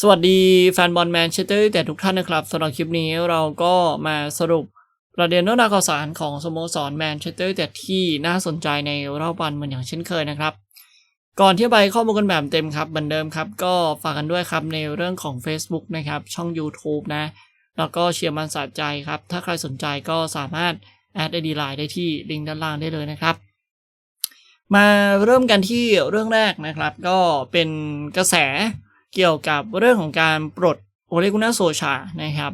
สวัสดีแฟนบอลแมนเชสเตอร์แต่ทุกท่านนะครับสำหรับคลิปนี้เราก็มาสรุปประเด็นเรื่องราวข่าวสารของสโมสรแมนเชสเตอร์แต่ที่น่าสนใจในรอบวันเหมือนอย่างเช่นเคยนะครับ ก่อนที่ไปข้อมูลกันแบบเต็มครับเหมือนเดิมครับ ก็ฝากกันด้วยครับในเรื่องของ Facebook นะครับ ช่อง YouTube นะ แล้วก็เชียร์มันสะใจครับ ถ้าใครสนใจก็สามารถแอดไอดีไลน์ได้ที่ลิงก์ด้านล่างได้เลยนะครับมาเริ่มกันที่เรื่องแรกนะครับ ก็เป็นกระแส เกี่ยวกับเรื่องของการปลดโอเลกุน่าโซชานะครับ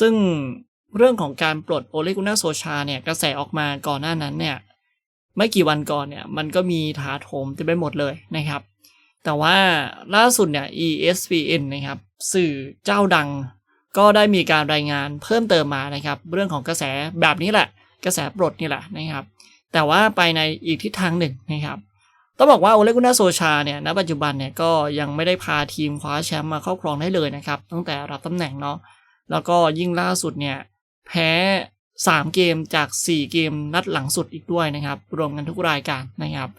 ซึ่งเรื่องของการปลดโอเลกุน่าโซชาเนี่ยกระแสออกมาก่อนหน้านั้นเนี่ยไม่กี่วันก่อนเนี่ยมันก็มีถาโถมเต็มไปหมดเลยนะครับ แต่ว่าล่าสุดเนี่ย ESPN นะครับสื่อเจ้าดังก็ได้มีการรายงานเพิ่มเติมมานะครับ เรื่องของกระแสแบบนี้แหละ กระแสปลดนี่แหละนะครับ แต่ว่าไปในอีกทิศทางหนึ่งนะครับ ต้องบอกว่าโอเลกุนาโซชาเนี่ยณปัจจุบันเนี่ยก็ยังไม่ได้พาทีมคว้าแชมป์มาครอบครองได้เลยนะครับ ตั้งแต่รับตำแหน่งเนาะแล้วก็ยิ่งล่าสุดเนี่ยแพ้ 3 เกมจาก 4 เกมนัดหลังสุดอีกด้วยนะครับ รวมกันทุกรายการนะครับ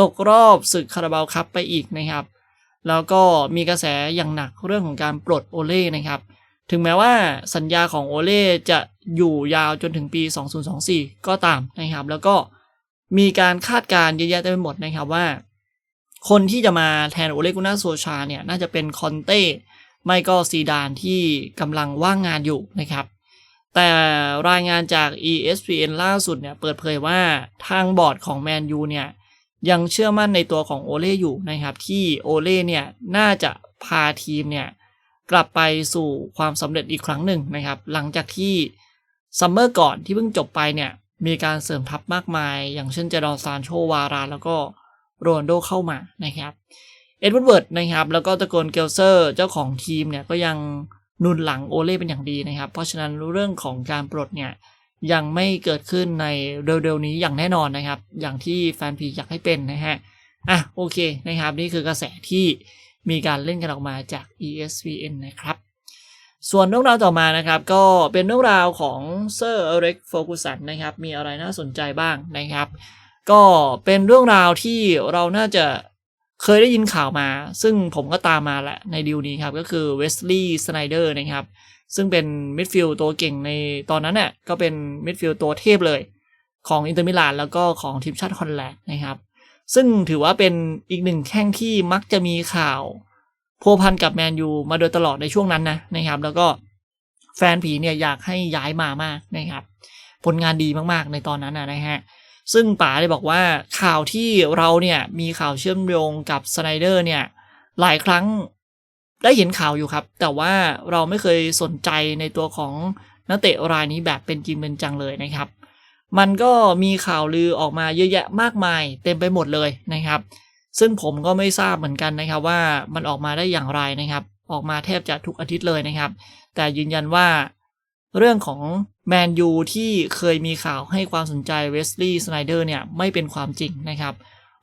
ตกรอบศึกคาราบาวคัพไปอีกนะครับ แล้วก็มีกระแสอย่างหนักเรื่องของการปลดโอเล่นะครับ ถึงแม้ว่าสัญญาของโอเล่จะอยู่ยาวจนถึงปี 2024 ก็ตามนะครับ แล้วก็ มีการคาดการณ์เยอะแยะเต็มไปหมดนะครับว่า คนที่จะมาแทนโอเลกุนาโซชาเนี่ยน่าจะเป็นคอนเต้ไม่ก็ซีดานที่กำลังว่างงานอยู่นะครับแต่รายงานจาก ESPN ล่าสุดเนี่ยเปิดเผยว่าทางบอร์ดของแมนยูเนี่ยยังเชื่อมั่นในตัวของโอเล่อยู่นะครับที่โอเล่เนี่ยน่าจะพาทีมเนี่ยกลับไปสู่ความสำเร็จอีกครั้งหนึ่งนะครับหลังจากที่ซัมเมอร์ก่อนที่เพิ่งจบไปเนี่ย มีการเสริมทัพมากมาย อย่างเช่นเจดอนซานโชวารานแล้วก็โรนโดเข้ามานะครับ เอ็ดเวิร์ดนะครับ แล้วก็ตะโกนเกลเซอร์เจ้าของทีมเนี่ยก็ยังนุนหลังโอเล่เป็นอย่างดีนะครับ เพราะฉะนั้นเรื่องของการปลดเนี่ยยังไม่เกิดขึ้นในเร็วๆนี้อย่างแน่นอนนะครับ อย่างที่แฟนพีอยากให้เป็นนะฮะอะโอเคนะครับ นี่คือกระแสที่มีการเล่นกันออกมาจาก ESPN นะครับ ส่วนเรื่องราวต่อมานะครับ ก็เป็นเรื่องราวของเซอร์เร็กโฟกุสันนะครับ มีอะไรน่าสนใจบ้างนะครับ ก็เป็นเรื่องราวที่เราน่าจะเคยได้ยินข่าวมา ซึ่งผมก็ตามมาแหละในดีลนี้ครับ ก็คือเวสลีย์สไนเดอร์นะครับ ซึ่งเป็นมิดฟิลด์ตัวเก่งในตอนนั้นเนี่ยก็เป็นมิดฟิลด์ตัวเทพเลยของอินเตอร์มิลานแล้วก็ของทีมชาติฮอลแลนด์นะครับ ซึ่งถือว่าเป็นอีกหนึ่งแข้งที่มักจะมีข่าว พัวพันกับแมนยูมาโดยตลอดในช่วงนั้นนะนะครับ แล้วก็แฟนผีเนี่ยอยากให้ย้ายมามากนะครับ ผลงานดีมากๆในตอนนั้นนะฮะซึ่งป๋าได้บอกว่าข่าวที่เราเนี่ยมีข่าวเชื่อมโยงกับสไนเดอร์เนี่ยหลายครั้งได้เห็นข่าวอยู่ครับ แต่ว่าเราไม่เคยสนใจในตัวของนักเตะรายนี้แบบเป็นจริงเป็นจังเลยนะครับ มันก็มีข่าวลือออกมาเยอะแยะมากมายเต็มไปหมดเลยนะครับ ซึ่งผมก็ไม่ทราบเหมือนกันนะครับว่ามันออกมาได้อย่างไรนะครับ ออกมาแทบจะทุกอาทิตย์เลยนะครับ แต่ยืนยันว่าเรื่องของแมนยูที่เคยมีข่าวให้ความสนใจเวสลีย์สไนเดอร์เนี่ยไม่เป็นความจริงนะครับ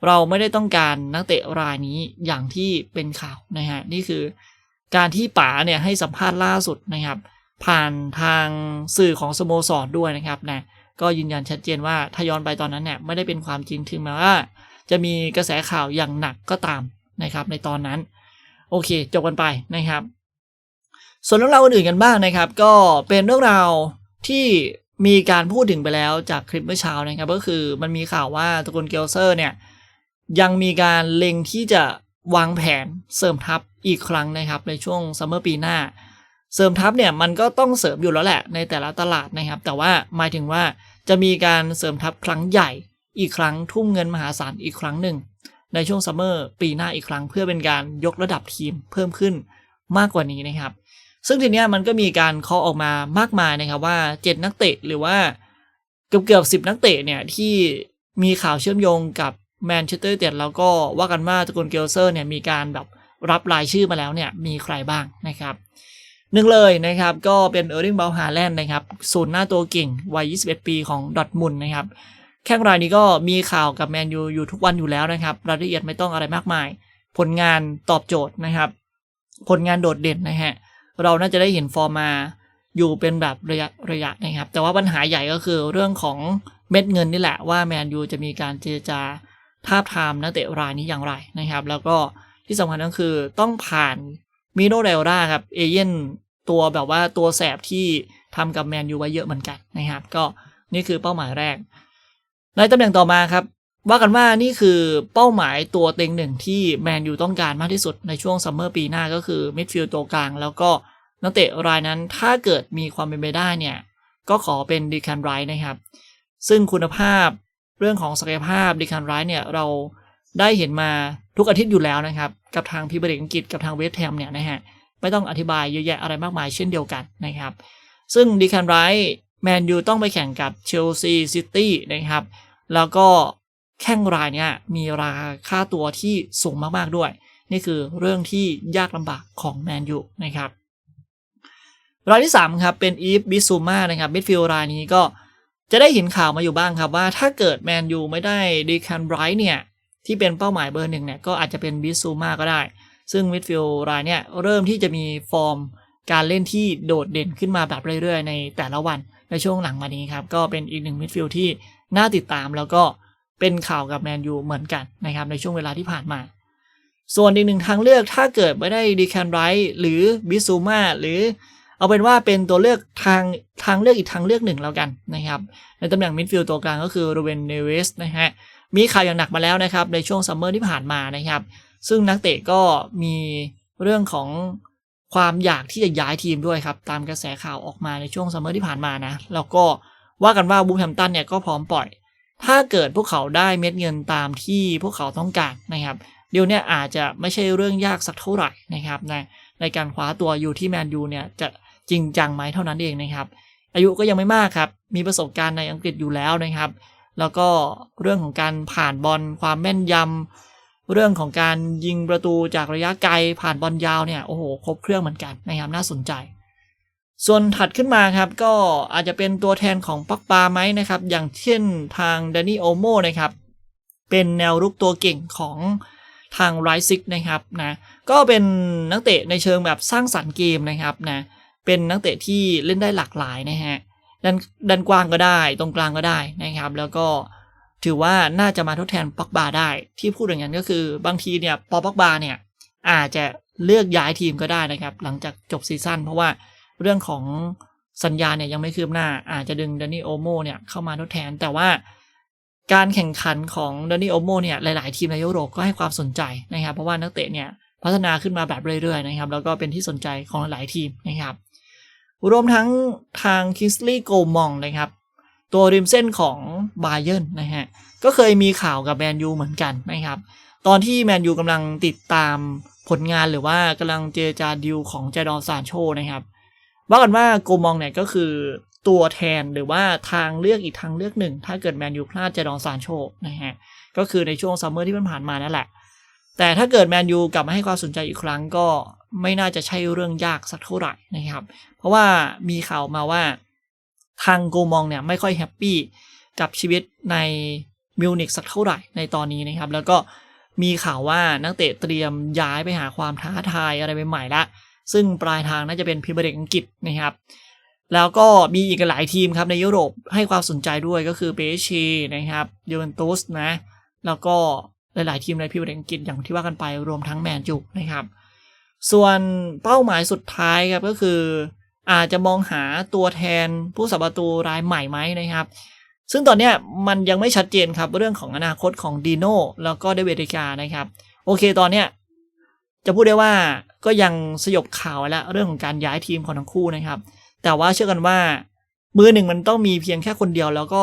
เราไม่ได้ต้องการนักเตะรายนี้อย่างที่เป็นข่าวนะฮะนี่คือการที่ป๋าเนี่ยให้สัมภาษณ์ล่าสุดนะครับ ผ่านทางสื่อของสโมสรด้วยนะครับนะก็ยืนยันชัดเจนว่าถ้าย้อนไปตอนนั้นเนี่ยไม่ได้เป็นความจริงถึงแม้ว่า จะมีกระแสข่าวอย่างหนักก็ตามนะครับ ในตอนนั้น โอเค จบกันไปนะครับ ส่วนเรื่องราวอื่นๆกันบ้างนะครับ ก็เป็นเรื่องราวที่มีการพูดถึงไปแล้วจากคลิปเมื่อเช้านะครับ ก็คือมันมีข่าวว่าตระกูลเกลเซอร์เนี่ยยังมีการเล็งที่จะวางแผนเสริมทัพอีกครั้งนะครับ ในช่วงซัมเมอร์ปีหน้า เสริมทัพเนี่ยมันก็ต้องเสริมอยู่แล้วแหละในแต่ละตลาดนะครับ แต่ว่าหมายถึงว่าจะมีการเสริมทัพครั้งใหญ่ อีกครั้งทุ่มเงินมหาศาลอีกครั้งหนึ่ง ในช่วงซัมเมอร์ปีหน้าอีกครั้งเพื่อเป็นการยกระดับทีมเพิ่มขึ้นมากกว่านี้นะครับ ซึ่งทีนี้มันก็มีการเคาะออกมามากมายนะครับว่าเจ็ดนักเตะหรือว่าเกือบเกือบสิบนักเตะเนี่ยที่มีข่าวเชื่อมโยงกับแมนเชสเตอร์เต็ดแล้วก็ว่ากันว่าตระกูลเกลเซอร์เนี่ยมีการแบบรับรายชื่อมาแล้วเนี่ยมีใครบ้างนะครับหนึ่งเลยนะครับก็เป็นเออร์ริงเบลฮาแลนด์นะครับศูนย์หน้าตัวเก่งวัย 21 ปีของดอทมุนนะครับ แข้งรายนี้ก็มีข่าวกับแมนยูอยู่ทุกวันอยู่แล้วนะครับ รายละเอียดไม่ต้องอะไรมากมาย ผลงานตอบโจทย์นะครับ ผลงานโดดเด่นนะฮะ เราน่าจะได้เห็นฟอร์มาอยู่เป็นแบบระยะระยะนะครับ แต่ว่าปัญหาใหญ่ก็คือเรื่องของเม็ดเงินนี่แหละว่าแมนยูจะมีการเจรจาทาบทามนักเตะรายนี้อย่างไรนะครับ แล้วก็ที่สำคัญก็คือต้องผ่านมิโนเรลราครับเอเย่นตัวแบบว่าตัวแสบที่ทำกับแมนยูไว้เยอะเหมือนกันนะครับ ก็นี่คือเป้าหมายแรก ในตำแหน่งต่อมาครับว่ากันว่านี่คือเป้าหมายตัวเต็งหนึ่งที่แมนยูต้องการมากที่สุดในช่วงซัมเมอร์ปีหน้าก็คือมิดฟิลด์ตัวกลาง แล้วก็นักเตะรายนั้นถ้าเกิดมีความเป็นไปได้เนี่ย ก็ขอเป็นดีคันไรท์นะครับ ซึ่งคุณภาพเรื่องของศักยภาพดีคันไรท์เนี่ยเราได้เห็นมาทุกอาทิตย์อยู่แล้วนะครับ กับทางพิบริกอังกฤษกับทางเวสต์แฮมเนี่ยนะฮะไม่ต้องอธิบายเยอะแยะอะไรมากมายเช่นเดียวกันนะครับ ซึ่งดีคันไรท์ แมนยูต้องไปแข่งกับเชลซีซิตี้นะครับ แล้วก็แข่งรายเนี่ยมีราคาค่าตัวที่สูงมากๆด้วย นี่คือเรื่องที่ยากลำบากของแมนยูนะครับ รายที่ 3 ครับ เป็นอีฟบิซูมานะครับมิดฟิลด์รายนี้ก็จะได้เห็นข่าวมาอยู่บ้างครับว่าถ้าเกิดแมนยูไม่ได้ดีคันไบรท์เนี่ย ที่เป็นเป้าหมายเบอร์หนึ่งเนี่ย ก็อาจจะเป็นบิซูมาก็ได้ ซึ่งมิดฟิลด์รายเนี่ยเริ่มที่จะมีฟอร์ม การเล่นที่โดดเด่นขึ้นมาแบบเรื่อยๆ ในแต่ละวันในช่วงหลังมานี้ครับก็เป็นอีกหนึ่งมิดฟิลด์ที่น่าติดตามแล้วก็เป็นข่าวกับแมนยูเหมือนกันนะครับในช่วงเวลาที่ผ่านมา ส่วนอีกหนึ่งทางเลือกถ้าเกิดไม่ได้ดีแคนไรท์หรือบิซูมาหรือเอาเป็นว่าเป็นตัวเลือกทางทางเลือกอีกทางเลือกหนึ่งแล้วกันนะครับในตำแหน่งมิดฟิลด์ตัวกลางก็คือโรเวนเนเวสนะฮะมีข่าวอย่างหนักมาแล้วนะครับในช่วงซัมเมอร์ที่ผ่านมานะครับซึ่งนักเตะก็มีเรื่องของ ความอยากที่จะย้ายทีมด้วยครับ ตามกระแสข่าวออกมาในช่วงซัมเมอร์ที่ผ่านมานะ แล้วก็ว่ากันว่าบูมแฮมตันเนี่ยก็พร้อมปล่อย ถ้าเกิดพวกเขาได้เม็ดเงินตามที่พวกเขาต้องการนะครับ เดี๋ยวเนี้อาจจะไม่ใช่เรื่องยากสักเท่าไหร่นะครับในในการคว้าตัวอยู่ที่แมนยูเนี่ยจะจริงจังไหมเท่านั้นเองนะครับ อายุก็ยังไม่มากครับ มีประสบการณ์ในอังกฤษอยู่แล้วนะครับ แล้วก็เรื่องของการผ่านบอลความแม่นยำ เรื่องของการยิงประตูจากระยะไกลผ่านบอลยาวเนี่ยโอ้โหครบเครื่องเหมือนกันนะครับน่าสนใจ ส่วนถัดขึ้นมาครับก็อาจจะเป็นตัวแทนของปักปาไหมนะครับ อย่างเช่นทางดานิโอโมนะครับเป็นแนวรุกตัวเก่งของทางไรซิกนะครับนะก็เป็นนักเตะในเชิงแบบสร้างสรรค์เกมนะครับนะเป็นนักเตะที่เล่นได้หลากหลายนะฮะด้านด้านกว้างก็ได้ ตรงกลางก็ได้นะครับ แล้วก็ ถือว่าน่าจะมาทดแทนปักบาได้ ที่พูดอย่างนั้นก็คือบางทีเนี่ยปอปักบาเนี่ยอาจจะเลือกย้ายทีมก็ได้นะครับ หลังจากจบซีซั่นเพราะว่าเรื่องของสัญญาเนี่ยยังไม่คืบหน้า อาจจะดึงดานิโอโมเนี่ยเข้ามาทดแทน แต่ว่าการแข่งขันของดานิโอโมเนี่ยหลาย ๆ ทีมในยุโรปก็ให้ความสนใจนะครับ เพราะว่านักเตะเนี่ยพัฒนาขึ้นมาแบบเรื่อย ๆ นะครับ แล้วก็เป็นที่สนใจของหลายทีมนะครับรวมทั้งทางคิสลีย์โกมองนะครับ ตัวริมเส้นของบาเย r ร์นนะฮะ ก็เคยมีข่าวกับแมนยูเหมือนกันนะครับ ตอนที่แมนยูกำลังติดตามผลงานหรือว่ากำลังเจรจาดิวของเจดอนซานโชนะครับว่ากันว่าโกมองเนี่ยก็คือตัวแทนหรือว่าทางเลือกอีกทางเลือกหนึ่ง ถ้าเกิดแมนยูพลาดเจดอนซานโชนะฮะก็คือในช่วงซัมเมอร์ที่ผ่านมานั่นแหละ แต่ถ้าเกิดแมนยูกลับมาให้ความสนใจอีกครั้งก็ไม่น่าจะใช่เรื่องยากสักเท่าไหร่นะครับ เพราะว่ามีข่าวมาว่า ทางโกมองเนี่ยไม่ค่อยแฮปปี้กับชีวิตในมิวนิกสักเท่าไหร่ในตอนนี้นะครับ แล้วก็มีข่าวว่านักเตะเตรียมย้ายไปหาความท้าทายอะไรใหม่ๆละซึ่งปลายทางน่าจะเป็นพรีเมียร์ลีกอังกฤษนะครับ แล้วก็มีอีกหลายทีมครับในยุโรปให้ความสนใจด้วยก็คือเปเชนะครับยูเวนตุสนะ แล้วก็หลายๆทีมในพรีเมียร์ลีกอังกฤษอย่างที่ว่ากันไปรวมทั้งแมนยูนะครับ ส่วนเป้าหมายสุดท้ายครับก็คือ อาจจะมองหาตัวแทนผู้สับประตูรายใหม่ไหมนะครับ ซึ่งตอนนี้มันยังไม่ชัดเจนครับเรื่องของอนาคตของดีโน่แล้วก็เดวิดกานะครับ โอเคตอนเนี้ยจะพูดได้ว่าก็ยังสยบข่าวแล้วเรื่องของการย้ายทีมของทั้งคู่นะครับ แต่ว่าเชื่อกันว่า มือหนึ่งมันต้องมีเพียงแค่คนเดียวแล้วก็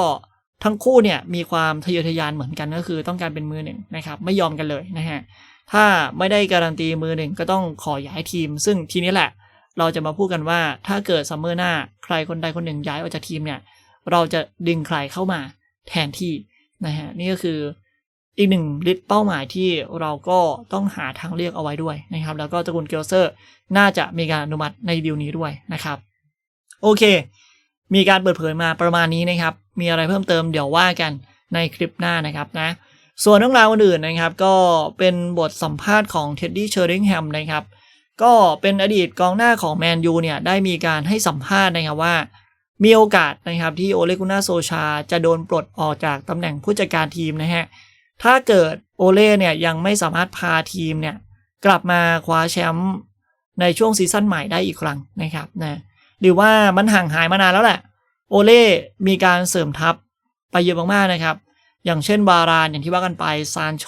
ทั้งคู่เนี่ยมีความทะเยอทะยานเหมือนกันก็คือต้องการเป็นมือหนึ่งนะครับ ไม่ยอมกันเลยนะฮะถ้าไม่ได้การันตีมือหนึ่งก็ต้องขอย้ายทีม ซึ่งทีนี้แหละ เราจะมาพูดกันว่าถ้าเกิดซัมเมอร์หน้าใครคนใดคนหนึ่งย้ายออกจากทีมเนี่ย เราจะดึงใครเข้ามาแทนที่นะฮะนี่ก็คืออีกหนึ่งลิสต์เป้าหมายที่เราก็ต้องหาทางเลือกเอาไว้ด้วยนะครับ แล้วก็ตระกูลเกลเซอร์น่าจะมีการอนุมัติในดีลนี้ด้วยนะครับ โอเค มีการเปิดเผยมาประมาณนี้นะครับ มีอะไรเพิ่มเติมเดี๋ยวว่ากันในคลิปหน้านะครับนะส่วนเรื่องราวอื่นนะครับ ก็เป็นบทสัมภาษณ์ของเท็ดดี้เชอริงแฮมนะครับ ก็เป็นอดีตกองหน้าของแมนยูเนี่ยได้มีการให้สัมภาษณ์นะครับว่า มีโอกาสนะครับที่โอเลกุน่าโซชาจะโดนปลดออกจากตำแหน่งผู้จัดการทีมนะฮะถ้าเกิดโอเล่เนี่ยยังไม่สามารถพาทีมเนี่ยกลับมาคว้าแชมป์ในช่วงซีซั่นใหม่ได้อีกครั้งนะครับนะหรือว่ามันห่างหายมานานแล้วแหละ โอเล่มีการเสริมทัพไปเยอะมากๆนะครับ อย่างเช่นบารานอย่างที่ว่ากันไปซานโช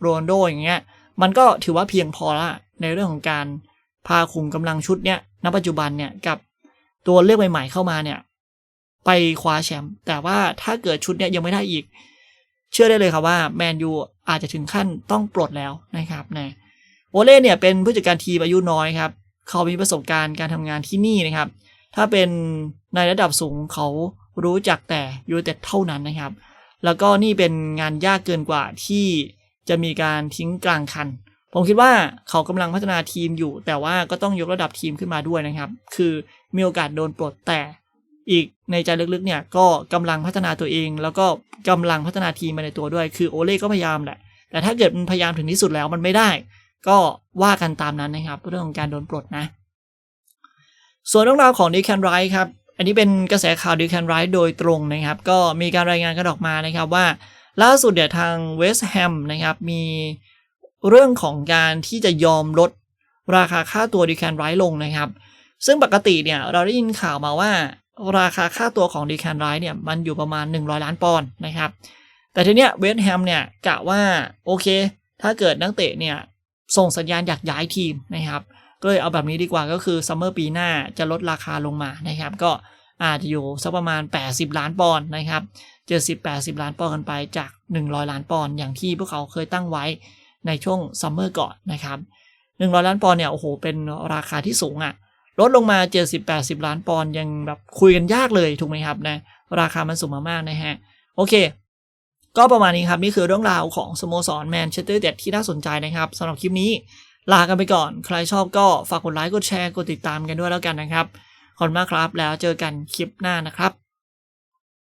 โรนโดอย่างเงี้ยมันก็ถือว่าเพียงพอละ ในเรื่องของการพาคุมกำลังชุดเนี้ยณปัจจุบันเนี่ยกับตัวเลือกใหม่ ๆ เข้ามาเนี่ย ไปคว้าแชมป์แต่ว่าถ้าเกิดชุดเนี้ยยังไม่ได้อีก เชื่อได้เลยครับว่าแมนยูอาจจะถึงขั้นต้องปลดแล้วนะครับนะโอเล่เนี่ยเป็นผู้จัดการทีมอายุน้อยครับ เขามีประสบการณ์การทำงานที่นี่นะครับ ถ้าเป็นในระดับสูงเขารู้จักแต่ยูเต็ดเท่านั้นนะครับ แล้วก็นี่เป็นงานยากเกินกว่าที่จะมีการทิ้งกลางคัน ผมคิดว่าเขากำลังพัฒนาทีมอยู่ แต่ว่าก็ต้องยกระดับทีมขึ้นมาด้วยนะครับ คือมีโอกาสโดนปลดแต่อีกในใจลึกๆเนี่ยก็กำลังพัฒนาตัวเอง แล้วก็กำลังพัฒนาทีมมาในตัวด้วย คือโอเล่ก็พยายามแหละแต่ถ้าเกิดมันพยายามถึงที่สุดแล้วมันไม่ได้ ก็ว่ากันตามนั้นนะครับเรื่องของการโดนปลดนะ ส่วนเรื่องราวของดิแคนไรท์ครับ อันนี้เป็นกระแสข่าวดิแคนไรท์โดยตรงนะครับ ก็มีการรายงานกันออกมานะครับว่า ล่าสุดเดี๋ยวทางเวสต์แฮมนะครับมี เรื่องของการที่จะยอมลดราคาค่าตัวดิแคนไรท์ลงนะครับ ซึ่งปกติเนี่ยเราได้ยินข่าวมาว่า ราคาค่าตัวของดิแคนไรท์เนี่ยมันอยู่ประมาณ 100 ล้านปอนด์นะครับ แต่ทีเนี้ยเวสต์แฮมเนี่ยกะว่าโอเค ถ้าเกิดนักเตะเนี่ยส่งสัญญาณอยากย้ายทีมนะครับ ก็เลยเอาแบบนี้ดีกว่าก็คือซัมเมอร์ปีหน้าจะลดราคาลงมานะครับ ก็อาจจะอยู่สักประมาณ 80 ล้านปอนด์นะครับ70 80 ล้านปอนด์กันไปจาก 100 ล้านปอนด์อย่างที่พวกเขาเคยตั้งไว้ ในช่วงซัมเมอร์ก่อนนะครับ100 ล้านปอนด์เนี่ยโอ้โหเป็นราคาที่สูงอะ่ะลดลงมา 70 80 ล้านปอนด์ยังแบบคุยกันยากเลยถูกไหมครับนะราคามันสูงมากๆนะฮะโอเค ก็ประมาณนี้ครับ นี่คือเรื่องราวของสโมสรแมนเชสเตอร์เด็ดที่น่าสนใจนะครับสำหรับคลิปนี้ลากันไปก่อน ใครชอบก็ฝากกดไลค์กดแชร์กดติดตามกันด้วยแล้วกันนะครับ ขอบคุณมากครับ แล้วเจอกันคลิปหน้านะครับ